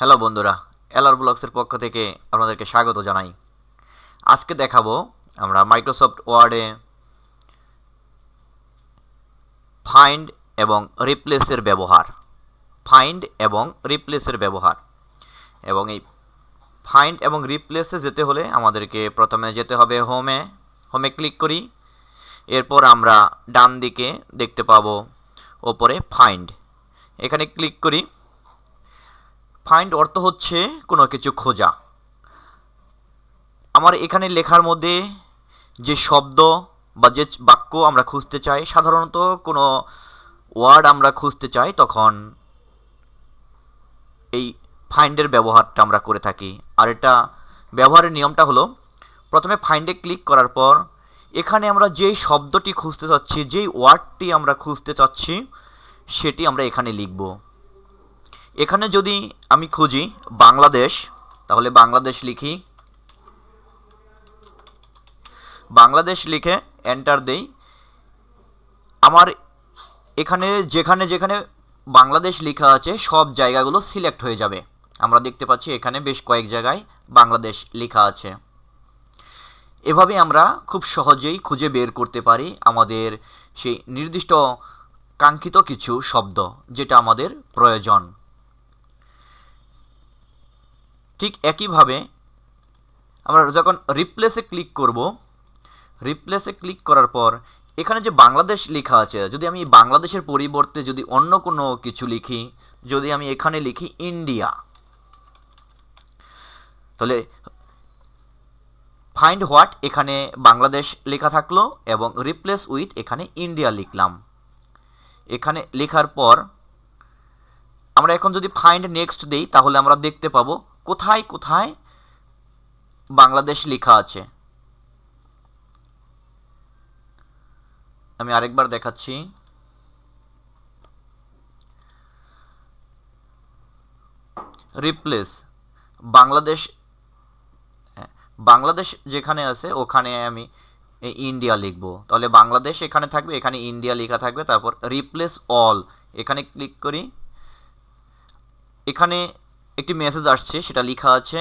Hello বন্ধুরা LR ব্লগসের পক্ষ থেকে আপনাদেরকে স্বাগত জানাই। আজকে দেখাবো আমরা মাইক্রোসফট ওয়ার্ডে ফাইন্ড এবং রিপ্লেসের ব্যবহার। ফাইন্ড এবং রিপ্লেসের ব্যবহার। এবং এই ফাইন্ড এবং রিপ্লেসে যেতে হলে আমাদেরকে প্রথমে যেতে হবে হোমে হোমে ক্লিক করি। এরপর আমরা ডান দিকে দেখতে পাবো ওপরে ফাইন্ড এখানে ক্লিক করি। ফাইন্ড অর্থ হচ্ছে কোনো কিছু খোঁজা। আমার এখানে লেখার মধ্যে যে শব্দ বা যে বাক্য আমরা খুঁজতে চাই, সাধারণত কোনো ওয়ার্ড আমরা খুঁজতে চাই, তখন এই ফাইন্ডের ব্যবহারটা আমরা করে থাকি। আর এটা ব্যবহারের নিয়মটা হলো, প্রথমে ফাইন্ডে ক্লিক করার পর এখানে আমরা যেই শব্দটি খুঁজতে চাচ্ছি, যেই ওয়ার্ডটি আমরা খুঁজতে চাচ্ছি, সেটি আমরা এখানে লিখব। এখানে যদি আমি খুঁজি বাংলাদেশ, তাহলে বাংলাদেশ লিখি। বাংলাদেশ লিখে এন্টার দেই। আমার এখানে, যেখানে যেখানে বাংলাদেশ লেখা আছে, সব জায়গাগুলো সিলেক্ট হয়ে যাবে। আমরা দেখতে পাচ্ছি এখানে বেশ কয়েক জায়গায় বাংলাদেশ লেখা আছে। এভাবে আমরা খুব সহজেই খুঁজে বের করতে পারি আমাদের সেই নির্দিষ্ট কাঙ্ক্ষিত কিছু শব্দ, যেটা আমাদের প্রয়োজন। ঠিক একইভাবে আমরা যখন রিপ্লেসে ক্লিক করব রিপ্লেসে ক্লিক করার পর এখানে যে বাংলাদেশ লেখা আছে, যদি আমি বাংলাদেশের পরিবর্তে যদি অন্য কোনো কিছু লিখি, যদি আমি এখানে লিখি ইন্ডিয়া তাহলে ফাইন্ড হোয়াট এখানে বাংলাদেশ লেখা থাকল এবং রিপ্লেস উইথ এখানে ইন্ডিয়া লিখলাম। এখানে লেখার পর আমরা এখন যদি ফাইন্ড নেক্সট দেই, তাহলে আমরা দেখতে পাবো কোথায় কোথায়? বাংলাদেশ লেখা আছে। আমি আরেকবার দেখাচ্ছি। রিপ্লেস বাংলাদেশ হ্যাঁ, বাংলাদেশ যেখানে আছে ওখানে আমি ইন্ডিয়া লিখব। তাহলে বাংলাদেশ এখানে থাকবে এখানে ইন্ডিয়া লেখা থাকবে তারপর রিপ্লেস অল এখানে ক্লিক করি। এখানে একটি মেসেজ আসছে, সেটা লেখা আছে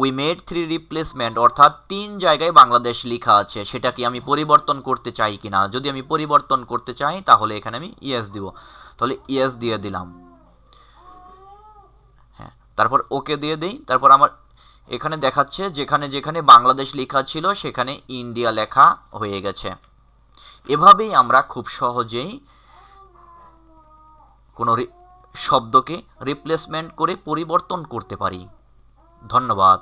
উই মেড থ্রি রিপ্লেসমেন্ট অর্থাৎ তিন জায়গায় বাংলাদেশ লেখা আছে, সেটা কি আমি পরিবর্তন করতে চাই কি না যদি আমি পরিবর্তন করতে চাই, তাহলে এখানে আমি ইয়েস দিব। তাহলে ইয়েস দিয়ে দিলাম। হ্যাঁ তারপর ওকে দিয়ে দিই। তারপর আমার এখানে দেখাচ্ছে, যেখানে যেখানে বাংলাদেশ লেখা ছিল, সেখানে ইন্ডিয়া লেখা হয়ে গেছে। এভাবেই আমরা খুব সহজেই কোনো শব্দকে রিপ্লেসমেন্ট করে পরিবর্তন করতে পারি। ধন্যবাদ।